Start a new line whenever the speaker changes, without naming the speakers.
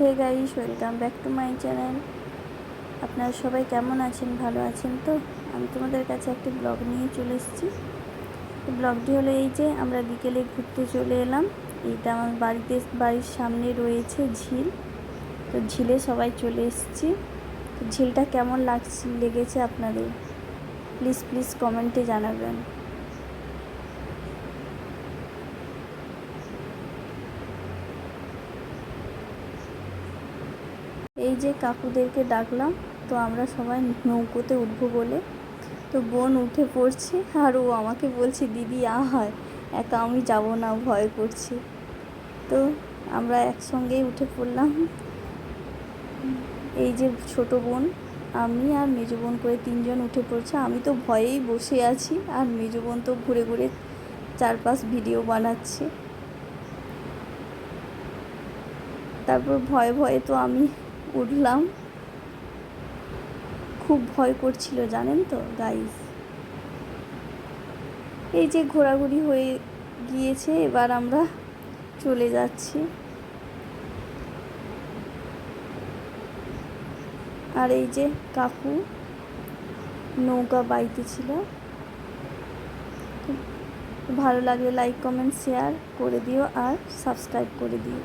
Hey guys welcome back to my channel আপনারা সবাই কেমন আছেন? ভালো আছেন তো? আমি তোমাদের কাছে একটি ব্লগ নিয়ে চলে এসেছি। ব্লগটি হলো এই যে, আমরা বিকেলে ঘুরতে চলে এলাম। এইটা আমার বাড়িতে, বাড়ির সামনে রয়েছে ঝিল। তো ঝিলে সবাই চলে এসেছি। তো ঝিলটা কেমন লাগছে, লেগেছে আপনাদের? প্লিজ প্লিজ কমেন্টে জানাবেন। এই যে কাকুদেরকে ডাকলাম, তো আমরা সবাই নৌকোতে উঠবো বলে। তো বোন উঠে পড়ছে, আর ও আমাকে বলছে, দিদি, আ, হয়, একা আমি যাব না, ভয় করছি। তো আমরা একসঙ্গেই উঠে পড়লাম। এই যে ছোট বোন, আমি আর মেজো বোন করে তিনজন উঠে পড়ছে। আমি তো ভয়েই বসে আছি, আর মেজো বোন তো ঘুরে ঘুরে চারপাশ ভিডিও বানাচ্ছে। তারপর ভয়ে ভয়ে তো আমি উঠলাম। খুব ভয় করছিল, জানেন তো গাইস এই যে ঘোরাঘুরি হয়ে গিয়েছে, এবার আমরা চলে যাচ্ছি। আর এই যে কাকু নৌকা বাইতে ছিল। ভালো লাগলে লাইক কমেন্ট শেয়ার করে দিও আর সাবস্ক্রাইব করে দিও।